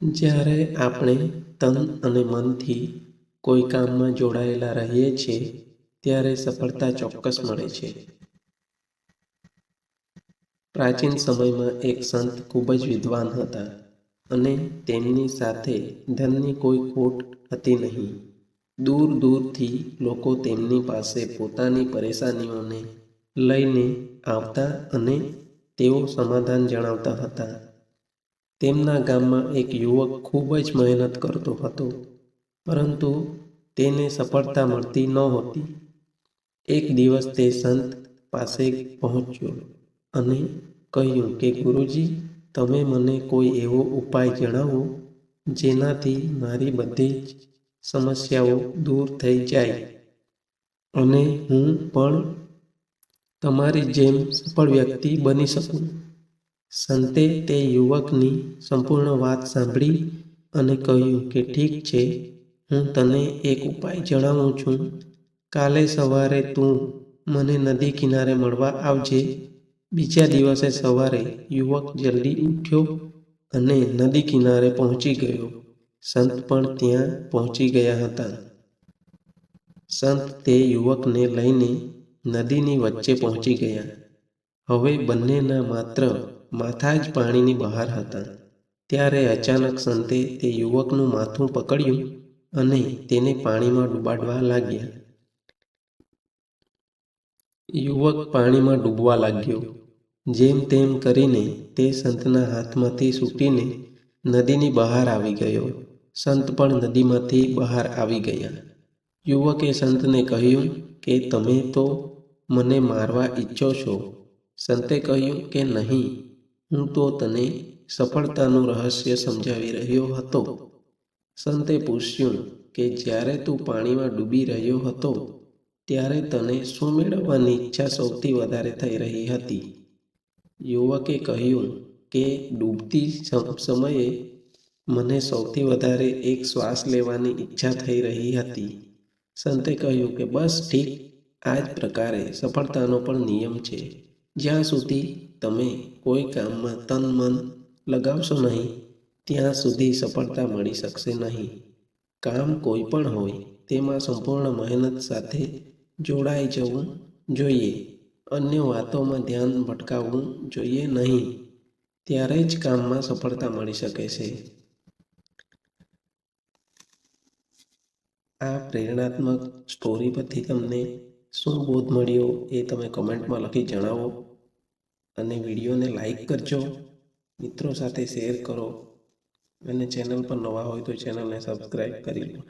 જ્યારે આપણે તન અને મનથી કોઈ કામમાં જોડાયેલા રહીએ છીએ, ત્યારે સફળતા ચોક્કસ મળે છે. પ્રાચીન સમયમાં એક સંત ખૂબ જ વિદ્વાન હતા અને તેમની સાથે ધનની કોઈ ખોટ હતી નહીં. દૂર દૂરથી લોકો તેમની પાસે પોતાની પરેશાનીઓને લઈને આવતા અને તેઓ સમાધાન જણાવતા હતા. તેમના ગામમાં એક યુવક ખૂબ જ મહેનત કરતો હતો, પરંતુ તેને સફળતા મળતી નહોતી. એક દિવસ તે સંત પાસે પહોંચ્યો અને કહ્યું કે, ગુરુજી, તમે મને કોઈ એવો ઉપાય જણાવો જેનાથી મારી બધી જ સમસ્યાઓ દૂર થઈ જાય અને હું પણ તમારી જેમ સફળ વ્યક્તિ બની શકું. સંતે તે યુવકની સંપૂર્ણ વાત સાંભળી અને કહ્યું કે, ઠીક છે, હું તને એક ઉપાય જણાવું છું. કાલે સવારે તું મને નદી કિનારે મળવા આવજે. બીજા દિવસે સવારે યુવક જલ્દી ઉઠ્યો અને નદી કિનારે પહોંચી ગયો. સંત પણ ત્યાં પહોંચી ગયા હતા. સંત તે યુવકને લઈને નદીની વચ્ચે પહોંચી ગયા. હવે બંનેના માત્ર માથા જ પાણીની બહાર હતા. ત્યારે અચાનક સંતે તે યુવકનું માથું પકડ્યું અને તેને પાણીમાં ડૂબાડવા લાગ્યા. યુવક પાણીમાં ડૂબવા લાગ્યો. જેમ તેમ કરીને તે સંતના હાથમાંથી છૂટીને નદીની બહાર આવી ગયો. સંત પણ નદીમાંથી બહાર આવી ગયા. યુવકે સંતને કહ્યું કે, તમે તો મને મારવા ઈચ્છો છો. સંતે કહ્યું કે, નહીં હું તો તને સફળતાનું રહસ્ય સમજાવી રહ્યો હતો. સંતે પૂછ્યું કે જ્યારે તું પાણીમાં ડૂબી રહ્યો હતો, ત્યારે તને શું મેળવવાની ઈચ્છા સૌથી વધારે થઈ રહી હતી? યુવકે કહ્યું કે ડૂબતી સમયે મને સૌથી વધારે એક શ્વાસ લેવાની ઈચ્છા થઈ રહી હતી. સંતે કહ્યું કે બસ ઠીક, આ જ પ્રકારે સફળતાનો પણ નિયમ છે. જ્યાં સુધી તમે કોઈ કામમાં તન મન લગાવશો નહીં, ત્યાં સુધી સફળતા મળી શકશે નહીં. કામ કોઈ પણ હોય, તેમાં સંપૂર્ણ મહેનત સાથે જોડાઈ જવું જોઈએ. અન્ય વાતોમાં ધ્યાન ભટકાવવું જોઈએ નહીં. ત્યારે જ કામમાં સફળતા મળી શકે છે. આ પ્રેરણાત્મક સ્ટોરી પરથી તમને શું બોધ મળ્યો એ તમે કમેન્ટમાં લખી જણાવો. અને વિડીયોને લાઈક કરજો. મિત્રો સાથે શેર કરો. અને ચેનલ પર નવા હોય તો ચેનલને સબસ્ક્રાઈબ કરી લો.